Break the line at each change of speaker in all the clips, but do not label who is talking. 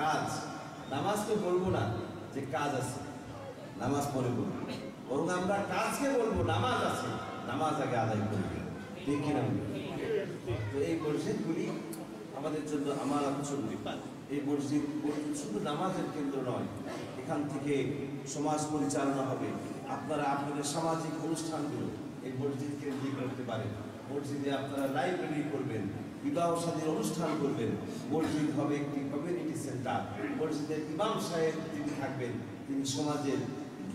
কাজ। নামাজ তো বলব না যে কাজ আছে। নামাজ পরে বলব বরং আমরা কাজকে বলব, নামাজ আছে। নামাজ আগে আদায় করব ঠিক কিনা তো এই মসজিদগুলি আমাদের জন্য আমার জন্য এই মসজিদ শুধু নামাজের কেন্দ্র নয়, এখান থেকে সমাজ পরিচালনা হবে। আপনারা আপনাদের সামাজিক অনুষ্ঠানগুলো এই মসজিদ কেন্দ্রিক করতে পারেন। মসজিদে আপনারা লাইব্রেরি করবেন। বিবাহ সাদীর অনুষ্ঠান করবেন। মসজিদ হবে একটি কমিউনিটি সেন্টার মসজিদের ইমাম সাহেব যিনি থাকবেন তিনি সমাজের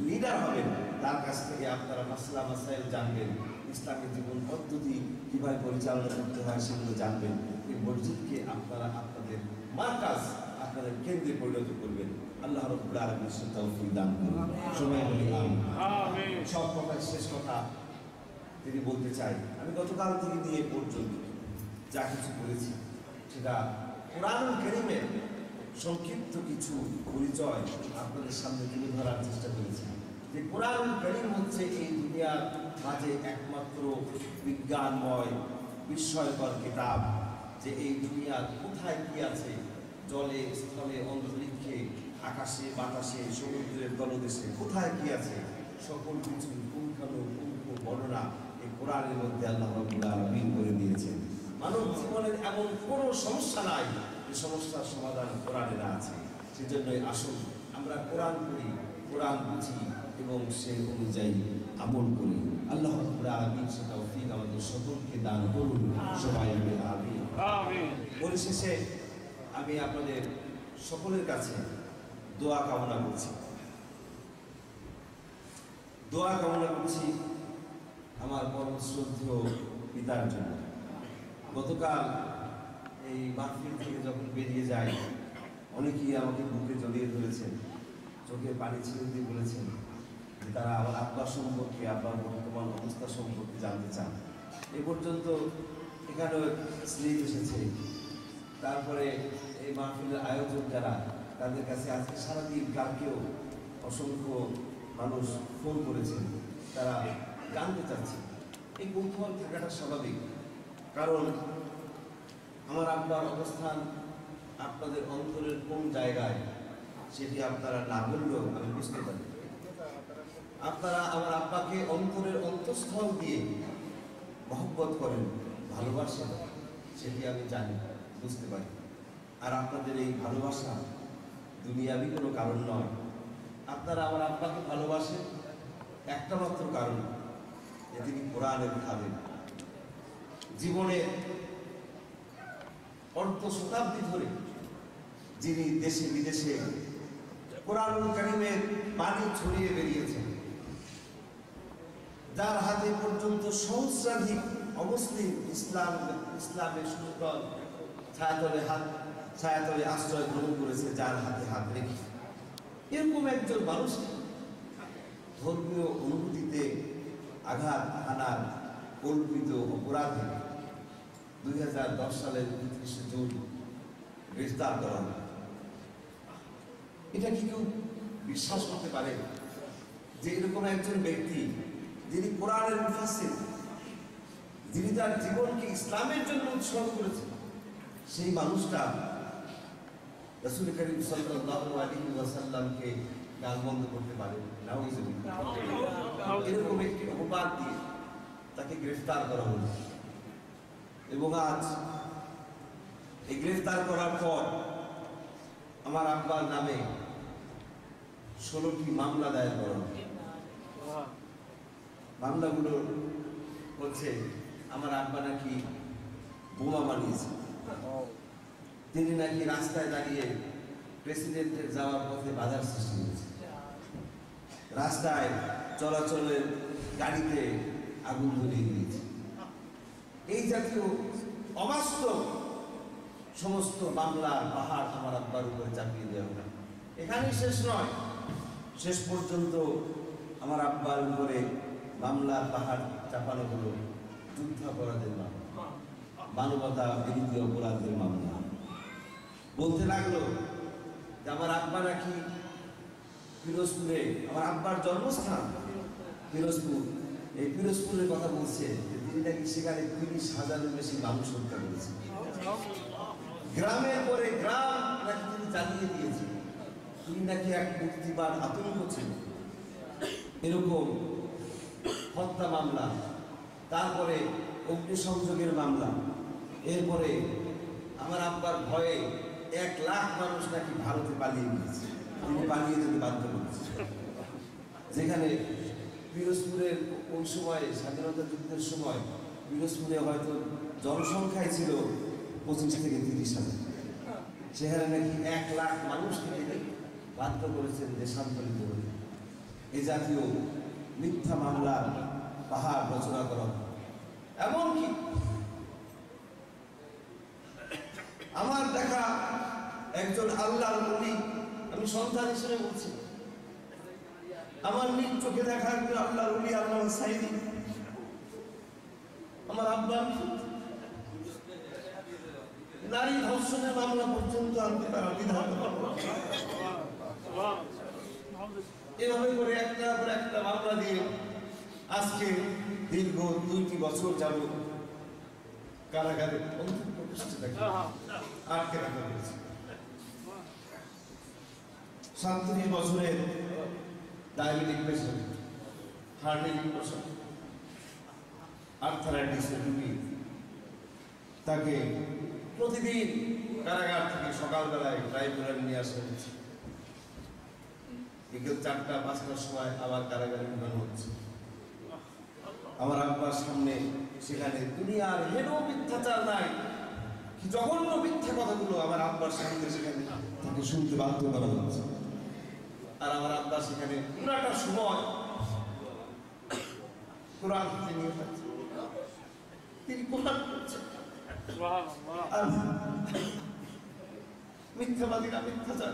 লিডার হবেন। তার কাছ থেকে আপনারা মাসলা মাসাইল জানবেন। ইসলামের জীবন পদ্ধতি কীভাবে পরিচালনা করতে হয় সেগুলো জানবেন। এই মসজিদকে আপনারা আপনাদের মার্কাজ আপনাদের কেন্দ্রে পরিণত করবেন। আল্লাহ রব্বুল আলামিন সে দান করুন। সময় বলি সব কথার শেষ কথা তিনি বলতে চাই। আমি গতকাল থেকে নিয়ে পর্যন্ত। যা কিছু বলেছি সেটা কোরআন কেরিমের সংক্ষিপ্ত কিছু পরিচয় আপনাদের সামনে তুলে ধরার চেষ্টা করেছি। যে কোরআন করিম হচ্ছে এই দুনিয়ার মাঝে একমাত্র বিজ্ঞানময়, বিস্ময়কর কিতাব, যে এই দুনিয়ার কোথায় কি আছে? জলে, স্থলে, অন্তরিক্ষে, আকাশে, বাতাসে, সমুদ্রের তলদেশে কোথায় কি আছে? সকল কিছু পুঙ্খানুপুঙ্খ বর্ণনা এই কোরআনের মধ্যে আল্লাহ করে দিয়েছেন। মানব জীবনের এমন কোনো সমস্যা নাই যে সমস্যার সমাধান কোরআনের আছে। সেজন্যই আসুন আমরা কোরআন করি কোরআন বুঝি এবং সেই অনুযায়ী আমল করি। আল্লাহ রাব্বুল আলামিন সে তৌফিক আমাদের সকলকে দান করুন। সবাই আমি আমিন।
আমিন।
পরিশেষে আমি আপনাদের সকলের কাছে দোয়া কামনা করছি। দোয়া কামনা করছি আমার পরম শ্রদ্ধেয় পিতার জন্য। গতকাল এই মাহফিল থেকে যখন বেরিয়ে যায়, অনেকেই আমাকে বুকে জড়িয়ে ধরেছেন, চোখে পানি ছেড়ে দিয়ে বলেছেন যে তারা আমার আব্বা সম্পর্কে আব্বার বর্তমান অবস্থা সম্পর্কে জানতে চান। এ পর্যন্ত এখানেও স্লিপ এসেছে। তারপরে এই মাহফিলের আয়োজক যারা, তাদের কাছে আজকে সারাদিন কালকেও অসংখ্য মানুষ ফোন করেছেন। তারা জানতে চাচ্ছে এই কৌতূহল থাকাটা স্বাভাবিক। কারণ আমার আব্বার অবস্থান আপনাদের অন্তরের কোন জায়গায়, সেটি আপনারা না বললেও আমি বুঝতে পারি। আপনারা আমার আব্বাকে অন্তরের অন্তঃস্থল দিয়ে মহব্বত করেন, ভালোবাসেন, সেটি আমি জানি, বুঝতে পারি। আর আপনাদের এই ভালোবাসা দুনিয়াবি কোনো কারণ নয়। আপনারা আমার আব্বাকে ভালোবাসেন, একটা মাত্র কারণ যে তিনি কোরআনের খাবেন জীবনে অর্ধ শতাব্দী ধরে যিনি দেশে বিদেশে কোরআন কারিমের বাণী ছড়িয়ে বেরিয়েছেন, যার হাতে পর্যন্ত সহস্রাধিক অমুসলিম ইসলাম, ইসলামের সুন্দর ছায়াতলে হাত, ছায়াতলে আশ্রয় গ্রহণ করেছে, যার হাতে হাত রেখে। এরকম একজন মানুষ ধর্মীয় অনুভূতিতে আঘাত হানার কল্পিত অপরাধে করা এটা কি কেউ বিশ্বাস করতে পারে যে এরকম একজন ব্যক্তি যিনি কোরআনের যিনি তার জীবনকে ইসলামের জন্য উৎসর্গ করেছেন, সেই মানুষটা রসুল করিম করতে পারে। এরকম একটি অপবাদ দিয়ে তাকে গ্রেফতার করা হলো। এবং আজ এই গ্রেফতার করার পর আমার আব্বার নামে ষোলোটি মামলা দায়ের করা মামলাগুলো হচ্ছে আমার আব্বা নাকি বোমা বানিয়েছে। তিনি নাকি রাস্তায় দাঁড়িয়ে প্রেসিডেন্টের যাওয়ার পথে বাধার সৃষ্টি হয়েছে রাস্তায় চলাচলের গাড়িতে আগুন ধরিয়ে দিয়েছে। এই জাতীয় অবাস্তব সমস্ত বাংলার পাহাড় আমার আব্বার উপরে চাপিয়ে দেওয়া হবে। এখানেই শেষ নয়। শেষ পর্যন্ত আমার আব্বার উপরে বাংলার পাহাড় চাপানো হলো যুদ্ধাপরাধের মামলা, মানবতা বিরোধী অপরাধের মামলা। বলতে লাগল যে আমার আব্বা নাকি ফিরোজপুরে, আমার আব্বার জন্মস্থান ফিরোজপুর। এই ফিরোজপুরের কথা বলছে যে তিনি নাকি সেখানে তিরিশ হাজারের বেশি মানুষ হত্যা করেছে গ্রামের পরে গ্রাম নাকি তিনি চালিয়ে তিনি নাকি এক মুক্তিবাদ আতঙ্ক ছিল। এরকম হত্যা মামলা, তারপরে অগ্নিসংযোগের মামলা, এরপরে আমার আব্বার ভয়ে এক লাখ মানুষ নাকি ভারতে পালিয়ে গিয়েছে। আমি পালিয়ে যেতে বাধ্য করেছি। যেখানে পিরোজপুরের ওই সময়, স্বাধীনতা যুদ্ধের সময়? পিরোজপুরে হয়তো জনসংখ্যাই ছিল পঁচিশ থেকে তিরিশ হাজার। সেখানে নাকি এক লাখ মানুষকে তিনি বাধ্য করেছেন দেশান্তরিত হতে। এ জাতীয় মিথ্যা মামলার পাহাড় রচনা করা হয়। এমনকি আমার দেখা একজন আল্লাহর নবী আমি সন্তান হিসেবে বলছি আমার নিজ চোখে দেখা একজন আল্লাহর নবী আল্লাহ সাইদি। আমার আব্বা নারী ধর্ষণের মামলা পর্যন্ত আনতে তারা দ্বিধা এভাবে করে একটা পর একটা মামলা দিয়ে আজকে দীর্ঘ দুইটি বছর যাব কারাগারে আটকে রাখা হয়েছে। সাতত্রিশ বছরের ডায়াবেটিক পেশেন্ট হার্টের পেশেন্ট আর্থারাইটিসের রুগী, তাকে প্রতিদিন কারাগার থেকে সকালবেলায় ট্রাইব্যুনাল নিয়ে আসা হচ্ছে। বিকেল চারটা, পাঁচটার সময় আবার কারাগারে ঢুকানো হচ্ছে। আমার আব্বার সামনে সেখানে দুনিয়ার হেন মিথ্যাচার নাই জঘন্য মিথ্যা কথাগুলো আমার আব্বার সামনে সেখানে তাকে শুনতে বাধ্য করা হচ্ছে। আর আমার আব্বা সেখানে পুরাটা সময় কোরআন হাতে নিয়ে থাকছে তিনি কোরআন মিথ্যাবাদীরা মিথ্যাচার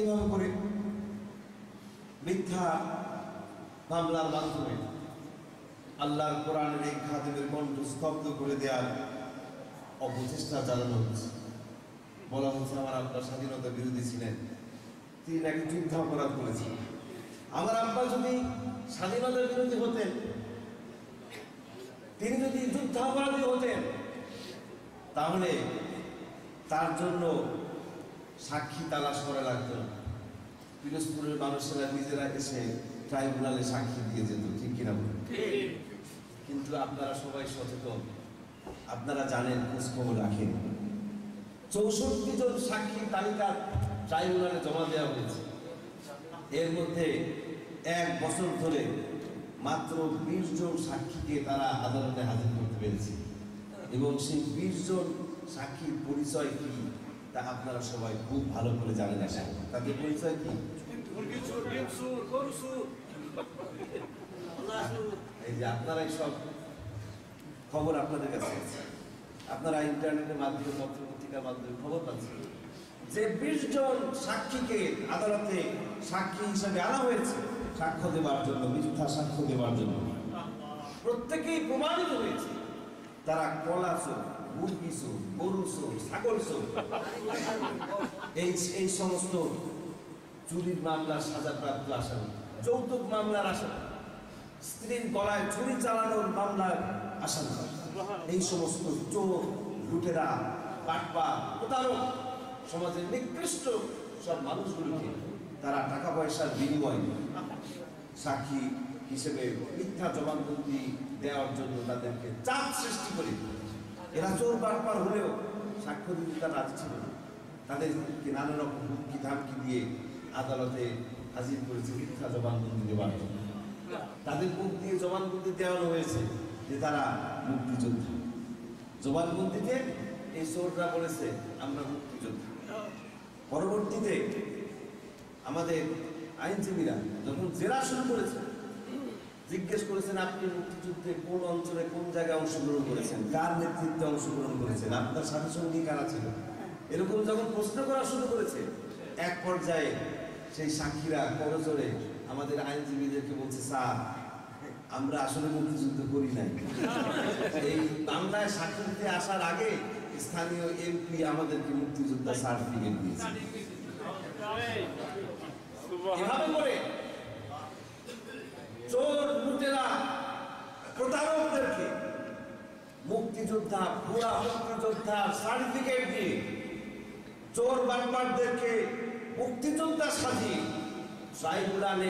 এভাবে করে মিথ্যা মামলার মাধ্যমে আল্লাহর কোরআনের এই খাদেমের কণ্ঠ স্তব্ধ করে দেওয়ার অপচেষ্টা চালানো হচ্ছে। বলা হচ্ছে আমার আব্বা স্বাধীনতা বিরোধী ছিলেন। তিনি নাকি যুদ্ধাপরাধ করেছেন আমার আব্বা যদি স্বাধীনতার বিরোধী হতেন তিনি যদি যুদ্ধাপরাধী হতেন তাহলে তার জন্য সাক্ষী তালাশ করা লাগতো। পিরোজপুরের মানুষেরা নিজেরা এসে ট্রাইব্যুনালে সাক্ষী দিয়ে যেত ঠিক কিনা বলুন? কিন্তু আপনারা সবাই সচেতন। আপনারা জানেন খোঁজখবর রাখেন। চৌষট্টি জন সাক্ষীর তালিকা ট্রাইব্যুনালে জমা দেওয়া হয়েছে। এর মধ্যে এক বছর ধরে মাত্র বিশ জন সাক্ষীকে তারা আদালতে হাজির করতে পেরেছে। এবং সেই বিশ জন সাক্ষীর পরিচয় কি, তা আপনারা সবাই খুব ভালো করে জানেন করি। তাদের পরিচয় কি? এই যে আপনারা এই সব খবর আপনাদের কাছে আছে। আপনারা ইন্টারনেটের মাধ্যমে পত্র পত্রিকার মাধ্যমে খবর পাচ্ছেন। যে বিশ জন সাক্ষীকে আদালতে সাক্ষী হিসাবে আনা হয়েছে, সাক্ষ্য দেওয়ার জন্য, মিথ্যা সাক্ষ্য দেওয়ার জন্য। প্রত্যেকেই প্রমাণিত হয়েছে। তারা কলা চোর, মুরগি চোর, গরু চোর, ছাগল চোর। এই এই সমস্ত চুরির মামলার সাজাপ্রাপ্ত আসামি যৌতুক মামলার আসামি স্ত্রীর গলায় চুরি চালানোর মামলার আসামি এই সমস্ত চোর, লুটেরা পাটপা প্রতারক সমাজের নিকৃষ্ট সব মানুষগুলোকে তারা টাকা পয়সার বিনিময়ে সাক্ষী হিসেবে মিথ্যা জবানবন্দি দেওয়ার জন্য তাদেরকে চাপ সৃষ্টি করে এরা চোর বারবার হলেও সাক্ষ্য দিতে তারা রাজি ছিল না। তাদেরকে নানা রকম হুমকি, ধামকি দিয়ে আদালতে হাজির করেছে মিথ্যা জবানবন্দি দেওয়ার জন্য। তাদের মুখ দিয়ে জবানবন্দি দেওয়ানো হয়েছে। যে তারা মুক্তিযোদ্ধা। জবানবন্দিতে এই চোররা বলেছে, আমরা মুক্তিযোদ্ধা। পরবর্তীতে আমাদের আইনজীবীরা যখন জেরা শুরু করেছে, জিজ্ঞেস করেছেন, আপনি মুক্তিযুদ্ধে কোন অঞ্চলে কোন জায়গায় অংশগ্রহণ করেছেন? কার নেতৃত্বে অংশগ্রহণ করেছেন? আপনার সাথে সঙ্গী কারা ছিল? এরকম যখন প্রশ্ন করা শুরু করেছে, এক পর্যায়ে সেই সাক্ষীরা করজোরে আমাদের আইনজীবীদেরকে বলছে, স্যার আমরা আসলে মুক্তিযুদ্ধ করি নাই। এই বাংলায় সাক্ষী দিতে আসার আগে স্থানীয় এমপি আমাদেরকে মুক্তিযোদ্ধা সার্টিফিকেট দিয়েছে। এভাবে মুক্তিযোদ্ধা সাজিয়ে